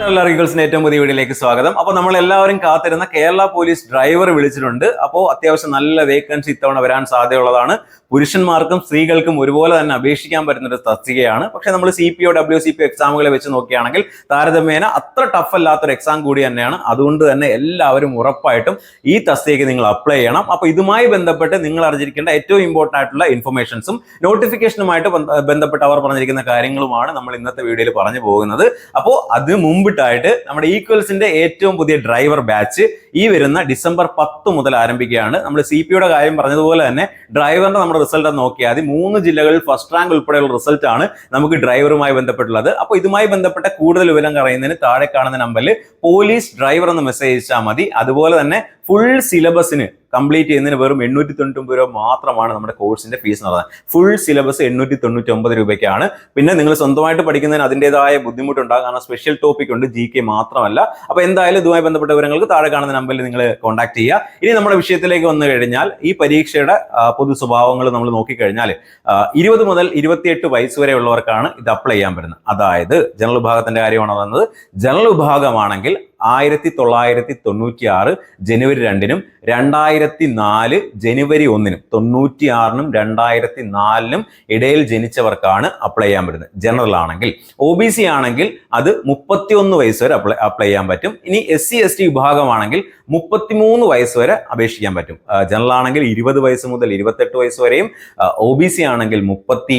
റീഗൾസിന്റെ ഏറ്റവും പുതിയ വീഡിയോയിലേക്ക് സ്വാഗതം. അപ്പോൾ നമ്മൾ എല്ലാവരും കാത്തിരുന്ന കേരള പോലീസ് ഡ്രൈവർ വിളിച്ചിട്ടുണ്ട്. അപ്പോൾ അത്യാവശ്യം നല്ല വേക്കൻസി ഇത്തവണ വരാൻ സാധ്യതയുള്ളതാണ്. പുരുഷന്മാർക്കും സ്ത്രീകൾക്കും ഒരുപോലെ തന്നെ അപേക്ഷിക്കാൻ പറ്റുന്ന ഒരു തസ്തികയാണ്. പക്ഷെ നമ്മൾ C P O W C P എക്സാമുകളെ വെച്ച് നോക്കുകയാണെങ്കിൽ താരതമ്യേന അത്ര ടഫ് അല്ലാത്തൊരു എക്സാം കൂടി തന്നെയാണ്. അതുകൊണ്ട് തന്നെ എല്ലാവരും ഉറപ്പായിട്ടും ഈ തസ്തികയ്ക്ക് നിങ്ങൾ അപ്ലൈ ചെയ്യണം. അപ്പോൾ ഇതുമായി ബന്ധപ്പെട്ട് നിങ്ങൾ അറിഞ്ഞിരിക്കേണ്ട ഏറ്റവും ഇമ്പോർട്ടന്റ് ആയിട്ടുള്ള ഇൻഫർമേഷൻസും നോട്ടിഫിക്കേഷനുമായിട്ട് ബന്ധപ്പെട്ട് അവർ പറഞ്ഞിരിക്കുന്ന കാര്യങ്ങളുമാണ് നമ്മൾ ഇന്നത്തെ വീഡിയോയിൽ പറഞ്ഞു പോകുന്നത്. അപ്പോൾ അത് മുമ്പിട്ടായിട്ട് നമ്മുടെ ഈക്വൽസിന്റെ ഏറ്റവും പുതിയ ഡ്രൈവർ ബാച്ച് ഈ വരുന്ന ഡിസംബർ പത്ത് മുതൽ ആരംഭിക്കുകയാണ്. നമ്മൾ സി പിയുടെ കാര്യം പറഞ്ഞതുപോലെ തന്നെ ഡ്രൈവറിന്റെ നമ്മുടെ റിസൾട്ട് നോക്കിയാൽ മതി. മൂന്ന് ജില്ലകളിൽ ഫസ്റ്റ് റാങ്ക് ഉൾപ്പെടെയുള്ള റിസൾട്ട് ആണ് നമുക്ക് ഡ്രൈവറുമായി ബന്ധപ്പെട്ടുള്ളത്. അപ്പോൾ ഇതുമായി ബന്ധപ്പെട്ട കൂടുതൽ വിവരം അറിയുന്നതിന് താഴെ കാണുന്ന നമ്പറിൽ പോലീസ് ഡ്രൈവർ എന്ന് മെസ്സേജ് അയച്ചാൽ മതി. അതുപോലെ തന്നെ ഫുൾ സിലബസിന് കംപ്ലീറ്റ് ചെയ്യുന്നതിന് വെറും എണ്ണൂറ്റി തൊണ്ണൂറ്റി രൂപ മാത്രമാണ് നമ്മുടെ കോഴ്സിന്റെ ഫീസ് എന്ന് പറയുന്നത് ഫുൾ സിലബസ് എണ്ണൂറ്റി തൊണ്ണൂറ്റി ഒമ്പത് രൂപയ്ക്കാണ്. പിന്നെ നിങ്ങൾ സ്വന്തമായിട്ട് പഠിക്കുന്നതിന് അതിന്റെതായ ബുദ്ധിമുട്ടുണ്ടാകും. കാരണം സ്പെഷ്യൽ ടോപ്പിക് ഉണ്ട് ജി കെ മാത്രമല്ല. അപ്പോൾ എന്തായാലും ഇതുമായി ബന്ധപ്പെട്ട വിവരങ്ങൾക്ക് താഴെ കാണുന്ന നമ്പറിൽ നിങ്ങൾ കോൺടാക്ട് ചെയ്യുക. ഇനി നമ്മുടെ വിഷയത്തിലേക്ക് വന്നു കഴിഞ്ഞാൽ ഈ പരീക്ഷയുടെ പൊതു സ്വഭാവങ്ങൾ നമ്മൾ നോക്കിക്കഴിഞ്ഞാൽ ഇരുപത് മുതൽ ഇരുപത്തിയെട്ട് വയസ്സ് വരെ ഉള്ളവർക്കാണ് ഇത് അപ്ലൈ ചെയ്യാൻ പറ്റുന്നത്. അതായത് ജനറൽ വിഭാഗത്തിന്റെ കാര്യമാണ് പറയുന്നത്? ജനറൽ വിഭാഗമാണെങ്കിൽ ആയിരത്തി തൊള്ളായിരത്തി തൊണ്ണൂറ്റി ആറ് ജനുവരി രണ്ടിനും രണ്ടായിരത്തി നാല് ജനുവരി ഒന്നിനും തൊണ്ണൂറ്റി ആറിനും രണ്ടായിരത്തി നാലിനും ഇടയിൽ ജനിച്ചവർക്കാണ് അപ്ലൈ ചെയ്യാൻ പറ്റുന്നത്. ജനറൽ ആണെങ്കിൽ. ഒ ബി സി ആണെങ്കിൽ അത് മുപ്പത്തിയൊന്ന് വയസ്സ് വരെ അപ്ലൈ അപ്ലൈ ചെയ്യാൻ പറ്റും. ഇനി എസ് സി എസ് ടി വിഭാഗമാണെങ്കിൽ മുപ്പത്തിമൂന്ന് വയസ്സ് വരെ അപേക്ഷിക്കാൻ പറ്റും. ജനറൽ ആണെങ്കിൽ ഇരുപത് വയസ്സ് മുതൽ ഇരുപത്തെട്ട് വയസ്സ് വരെയും ഒ ബി സി ആണെങ്കിൽ മുപ്പത്തി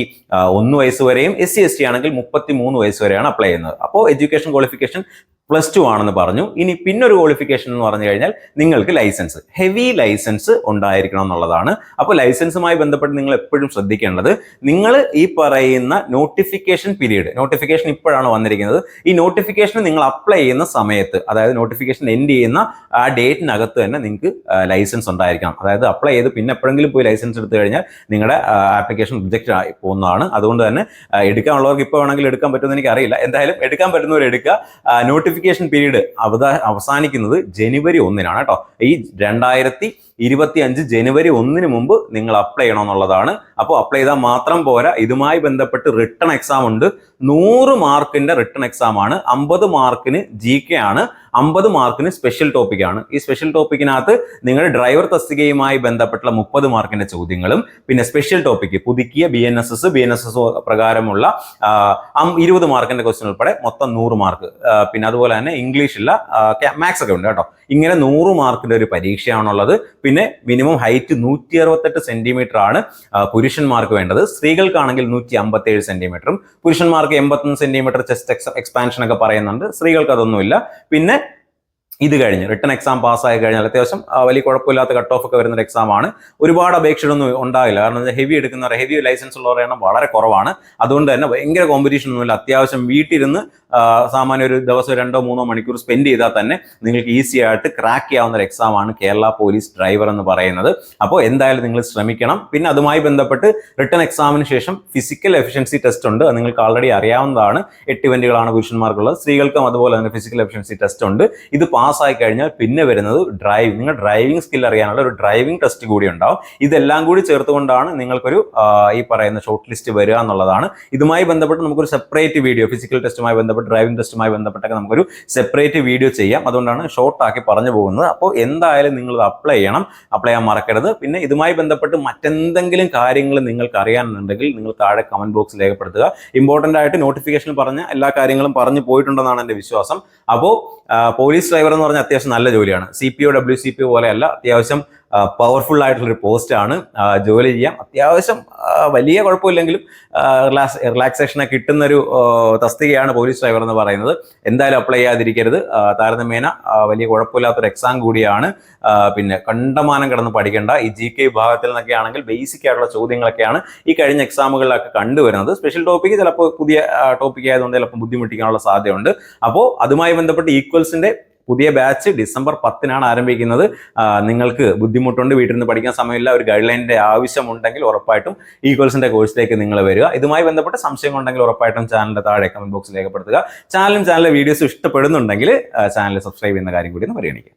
ഒന്ന് വയസ്സ് വരെയും എസ് സി എസ് ടി ആണെങ്കിൽ മുപ്പത്തി മൂന്ന് വയസ്സ് വരെയാണ് അപ്ലൈ ചെയ്യുന്നത്. അപ്പോൾ എഡ്യൂക്കേഷൻ ക്വാളിഫിക്കേഷൻ പ്ലസ് ടു ആണെന്ന് പറഞ്ഞു. ഇനി പിന്നൊരു ക്വാളിഫിക്കേഷൻ എന്ന് പറഞ്ഞു കഴിഞ്ഞാൽ നിങ്ങൾക്ക് ലൈസൻസ് ഹെവി ലൈസൻസ് ഉണ്ടായിരിക്കണം എന്നുള്ളതാണ്. അപ്പോൾ ലൈസൻസുമായി ബന്ധപ്പെട്ട് നിങ്ങൾ എപ്പോഴും ശ്രദ്ധിക്കേണ്ടത് നിങ്ങൾ ഈ പറയുന്ന നോട്ടിഫിക്കേഷൻ പീരീഡ് നോട്ടിഫിക്കേഷൻ ഇപ്പോഴാണ് വന്നിരിക്കുന്നത്. ഈ നോട്ടിഫിക്കേഷൻ നിങ്ങൾ അപ്ലൈ ചെയ്യുന്ന സമയത്ത് അതായത് നോട്ടിഫിക്കേഷൻ എൻഡ് ചെയ്യുന്ന ആ ഡേറ്റിനകത്ത് തന്നെ നിങ്ങൾക്ക് ലൈസൻസ് ഉണ്ടായിരിക്കണം. അതായത് അപ്ലൈ ചെയ്ത് പിന്നെ എപ്പോഴെങ്കിലും പോയി ലൈസൻസ് എടുത്തു കഴിഞ്ഞാൽ നിങ്ങളുടെ ആപ്ലിക്കേഷൻ റിജക്റ്റ് ആയി പോകുന്നതാണ്. അതുകൊണ്ട് തന്നെ എടുക്കാനുള്ളവർക്ക് ഇപ്പോൾ വേണമെങ്കിൽ എടുക്കാൻ പറ്റുമെന്ന് എനിക്ക് അറിയില്ല എന്തായാലും എടുക്കാൻ പറ്റുന്നവർ എടുക്കുക. നോട്ടിഫിക്കേഷൻ പീരീഡ് അവത അവസാനിക്കുന്നത് ജനുവരി ഒന്നിനാണ് കേട്ടോ. ഈ രണ്ടായിരത്തി ഇരുപത്തി അഞ്ച് ജനുവരി ഒന്നിന് മുമ്പ് നിങ്ങൾ അപ്ലൈ ചെയ്യണമെന്നുള്ളതാണ്. അപ്പോൾ അപ്ലൈ ചെയ്താൽ മാത്രം പോരാ. ഇതുമായി ബന്ധപ്പെട്ട് റിട്ടേൺ എക്സാം ഉണ്ട്. നൂറ് മാർക്കിന്റെ റിട്ടേൺ എക്സാം ആണ്. അമ്പത് മാർക്കിന് ജി കെ ആണ്. അമ്പത് മാർക്കിന് സ്പെഷ്യൽ ടോപ്പിക് ആണ്. ഈ സ്പെഷ്യൽ ടോപ്പിക്കിനകത്ത് നിങ്ങൾ ഡ്രൈവർ തസ്തികയുമായി ബന്ധപ്പെട്ടുള്ള മുപ്പത് മാർക്കിന്റെ ചോദ്യങ്ങളും പിന്നെ സ്പെഷ്യൽ ടോപ്പിക്ക് പുതുക്കിയ B N S S B N S S പ്രകാരമുള്ള ഇരുപത് മാർക്കിന്റെ ക്വസ്റ്റ്യൻ ഉൾപ്പെടെ മൊത്തം നൂറ് മാർക്ക്. പിന്നെ അതുപോലെ തന്നെ ഇംഗ്ലീഷില്ല മാത്സ് ഒക്കെ ഉണ്ട് കേട്ടോ. ഇങ്ങനെ നൂറ് മാർക്കിന്റെ ഒരു പരീക്ഷയാണുള്ളത്. പിന്നെ മിനിമം ഹൈറ്റ് നൂറ്റി അറുപത്തെട്ട് സെന്റിമീറ്റർ ആണ് പുരുഷന്മാർക്ക് വേണ്ടത്. സ്ത്രീകൾക്കാണെങ്കിൽ നൂറ്റി അമ്പത്തി ഏഴ് സെന്റിമീറ്ററും പുരുഷന്മാർക്ക് എൺപത്തൊന്ന് സെന്റിമീറ്റർ ചെസ്റ്റ് എക്സ്പാൻഷൻ ഒക്കെ പറയുന്നുണ്ട്. സ്ത്രീകൾക്ക് അതൊന്നുമില്ല. പിന്നെ ഇത് കഴിഞ്ഞ് റിട്ടേൺ എക്സാം പാസ്സായി കഴിഞ്ഞാൽ അത്യാവശ്യം വലിയ കുഴപ്പമില്ലാത്ത കട്ട് ഓഫ് ഒക്കെ വരുന്ന ഒരു എക്സാമാണ് ഒരുപാട് അപേക്ഷകളൊന്നും ഉണ്ടാകില്ല. കാരണം ഹെവി എടുക്കുന്നവർ ഹെവി ലൈസൻസ് ഉള്ളവരുടെ എണ്ണം വളരെ കുറവാണ്. അതുകൊണ്ട് തന്നെ ഭയങ്കര കോമ്പറ്റീഷൻ ഒന്നുമില്ല. അത്യാവശ്യം വീട്ടിലിരുന്ന് സാമാന്യം ഒരു ദിവസം രണ്ടോ മൂന്നോ മണിക്കൂർ സ്പെൻഡ് ചെയ്താൽ തന്നെ നിങ്ങൾക്ക് ഈസി ആയിട്ട് ക്രാക്ക് ചെയ്യാവുന്ന ഒരു എക്സാം ആണ് കേരള പോലീസ് ഡ്രൈവർ എന്ന് പറയുന്നത്. അപ്പോൾ എന്തായാലും നിങ്ങൾ ശ്രമിക്കണം. പിന്നെ അതുമായി ബന്ധപ്പെട്ട് റിട്ടേൺ എക്സാമിന് ശേഷം ഫിസിക്കൽ എഫിഷ്യൻസി ടെസ്റ്റ് ഉണ്ട്. അത് നിങ്ങൾക്ക് ആൾറെഡി അറിയാവുന്നതാണ്. എട്ട് ഇവന്റുകളാണ് പുരുഷന്മാർക്കുള്ളത്. സ്ത്രീകൾക്കും അതുപോലെ തന്നെ ഫിസിക്കൽ എഫിഷ്യൻസി ടെസ്റ്റ് ഉണ്ട്. ഇത് പാസ്സായി കഴിഞ്ഞാൽ പിന്നെ വരുന്നത് ഡ്രൈവ് നിങ്ങൾ ഡ്രൈവിംഗ് സ്കിൽ അറിയാനുള്ള ഒരു ഡ്രൈവിംഗ് ടെസ്റ്റ് കൂടി ഉണ്ടാവും. ഇതെല്ലാം കൂടി ചേർത്തുകൊണ്ടാണ് നിങ്ങൾക്കൊരു ഈ പറയുന്ന ഷോർട്ട് ലിസ്റ്റ് വരിക എന്നുള്ളതാണ്. ഇതുമായി ബന്ധപ്പെട്ട് നമുക്കൊരു സെപ്പറേറ്റ് വീഡിയോ ഫിസിക്കൽ ടെസ്റ്റുമായി ബന്ധപ്പെട്ട് ഡ്രൈവിംഗ് ടെസ്റ്റുമായി ബന്ധപ്പെട്ടൊക്കെ നമുക്കൊരു സെപ്പറേറ്റ് വീഡിയോ ചെയ്യാം. അതുകൊണ്ടാണ് ഷോർട്ടാക്കി പറഞ്ഞു പോകുന്നത്. അപ്പോൾ എന്തായാലും നിങ്ങൾ അപ്ലൈ ചെയ്യണം. അപ്ലൈ ചെയ്യാൻ മറക്കരുത്. പിന്നെ ഇതുമായി ബന്ധപ്പെട്ട് മറ്റെന്തെങ്കിലും കാര്യങ്ങൾ നിങ്ങൾക്ക് അറിയാനുണ്ടെങ്കിൽ നിങ്ങൾ താഴെ കമന്റ് ബോക്സിൽ രേഖപ്പെടുത്തുക. ഇമ്പോർട്ടന്റ് ആയിട്ട് നോട്ടിഫിക്കേഷൻ പറഞ്ഞ എല്ലാ കാര്യങ്ങളും പറഞ്ഞു പോയിട്ടുണ്ടെന്നാണ് എന്റെ വിശ്വാസം. അപ്പോൾ പോലീസ് ഡ്രൈവർ എന്ന് പറഞ്ഞാൽ അത്യാവശ്യം നല്ല ജോലിയാണ്. C P O W C P O പോലെയല്ല അത്യാവശ്യം പവർഫുൾ ആയിട്ടുള്ളൊരു പോസ്റ്റാണ് ജോലി ചെയ്യാം. അത്യാവശ്യം വലിയ കുഴപ്പമില്ലെങ്കിലും റിലാക്സ് റിലാക്സേഷനെ കിട്ടുന്നൊരു തസ്തികയാണ് പോലീസ് ഡ്രൈവർ എന്ന് പറയുന്നത്. എന്തായാലും അപ്ലൈ ചെയ്യാതിരിക്കരുത്. താരതമ്യേന വലിയ കുഴപ്പമില്ലാത്തൊരു എക്സാം കൂടിയാണ്. പിന്നെ കണ്ടമാനം കിടന്ന് പഠിക്കേണ്ട. ഈ ജി കെ വിഭാഗത്തിൽ നിന്നൊക്കെ ആണെങ്കിൽ ബേസിക് ആയിട്ടുള്ള ചോദ്യങ്ങളൊക്കെയാണ് ഈ കഴിഞ്ഞ എക്സാമുകളിലൊക്കെ കണ്ടുവരുന്നത്. സ്പെഷ്യൽ ടോപ്പിക്ക് ചിലപ്പോൾ പുതിയ ടോപ്പിക് ആയതുകൊണ്ട് ചിലപ്പോൾ ബുദ്ധിമുട്ടിക്കാനുള്ള സാധ്യതയുണ്ട്. അപ്പോൾ അതുമായി ബന്ധപ്പെട്ട് ഈക്വൽസിന്റെ പുതിയ ബാച്ച് ഡിസംബർ പത്തിനാണ് ആരംഭിക്കുന്നത്. നിങ്ങൾക്ക് ബുദ്ധിമുട്ടുണ്ട് വീട്ടിൽ നിന്ന് പഠിക്കാൻ സമയമില്ല ഒരു ഗൈഡ് ലൈനിന്റെ ആവശ്യമുണ്ടെങ്കിൽ ഉറപ്പായിട്ടും ഈക്വൽസിന്റെ കോഴ്സിലേക്ക് നിങ്ങൾ വരിക. ഇതുമായി ബന്ധപ്പെട്ട സംശയം ഉണ്ടെങ്കിൽ ഉറപ്പായിട്ടും ചാനലിന്റെ താഴെ കമന്റ് ബോക്സിൽ രേഖപ്പെടുത്തുക. ചാനലും ചാനലിലെ വീഡിയോസ് ഇഷ്ടപ്പെടുന്നുണ്ടെങ്കിൽ ചാനൽ സബ്സ്ക്രൈബ് ചെയ്യുന്ന കാര്യം കൂടി ഒന്ന് പരിഗണിക്കുക.